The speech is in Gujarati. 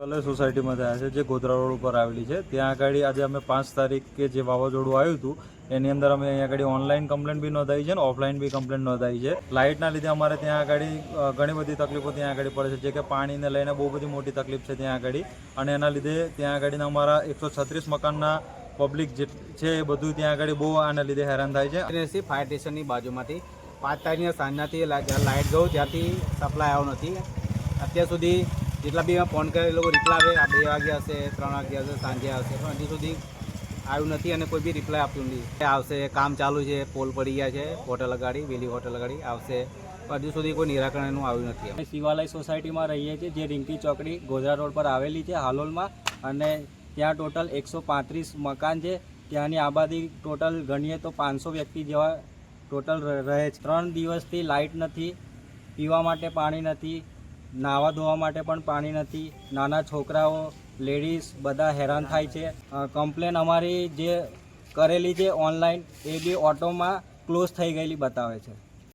કલર સોસાયટીમાં થયા છે, જે ગોધરા રોડ ઉપર આવેલી છે. ત્યાં આગળ આજે અમે પાંચ તારીખ જે વાવાઝોડું આવ્યું હતું, એની અંદર અમે અહીંયા આગળ ઓનલાઈન કમ્પ્લેન બી નોંધાવી છે અને ઓફલાઈન બી કમ્પ્લેન નોંધાવી છે. લાઇટના લીધે અમારે ત્યાં આગળ ઘણી બધી તકલીફો ત્યાં આગળ પડે છે. જે કે પાણીને લઈને બહુ બધી મોટી તકલીફ છે ત્યાં આગળ. અને એના લીધે ત્યાં આગળના અમારા એકસો છત્રીસ મકાનના પબ્લિક જે છે એ બધું ત્યાં આગળ બહુ આના લીધે હેરાન થાય છે. ફાયર સ્ટેશનની બાજુમાંથી પાંચ તારીખની સાંજનાથી લાઇટ ગયું, ત્યાંથી સપ્લાય આવ્યો નથી. અત્યાર સુધી જેટલા બી ફોન કરે એ લોકો રિપ્લાય આવે, આ બે વાગ્યા હશે ત્રણ વાગ્યા હશે સાંજે આવશે. પણ હજી સુધી આવ્યું નથી અને કોઈ બી રિપ્લાય આપ્યું નથી. આવશે, કામ ચાલુ છે, પોલ પડી ગયા છે હોટલ લગાડી, વેલી હોટલ લગાડી, આવશે. હજુ સુધી કોઈ નિરાકરણ એનું આવ્યું નથી. અમે શિવાલય સોસાયટીમાં રહીએ છીએ, જે રિંકી ચોકડી, ગોધરા રોડ પર આવેલી છે, હાલોલમાં. અને ત્યાં ટોટલ એકસો પાંત્રીસ મકાન છે. ત્યાંની આબાદી ટોટલ ગણીએ તો પાંચસો વ્યક્તિ જેવા ટોટલ રહે છે. ત્રણ દિવસથી લાઇટ નથી, પીવા માટે પાણી નથી. નાહવા ધોવા માટે પણ પાણી નથી. નાના છોકરાઓ લેડીઝ બધા હેરાન થાય છે. કમ્પ્લેન અમારી જે કરેલી છે ઓનલાઈન એ બી ઓટોમાં ક્લોઝ થઈ ગયેલી બતાવે છે.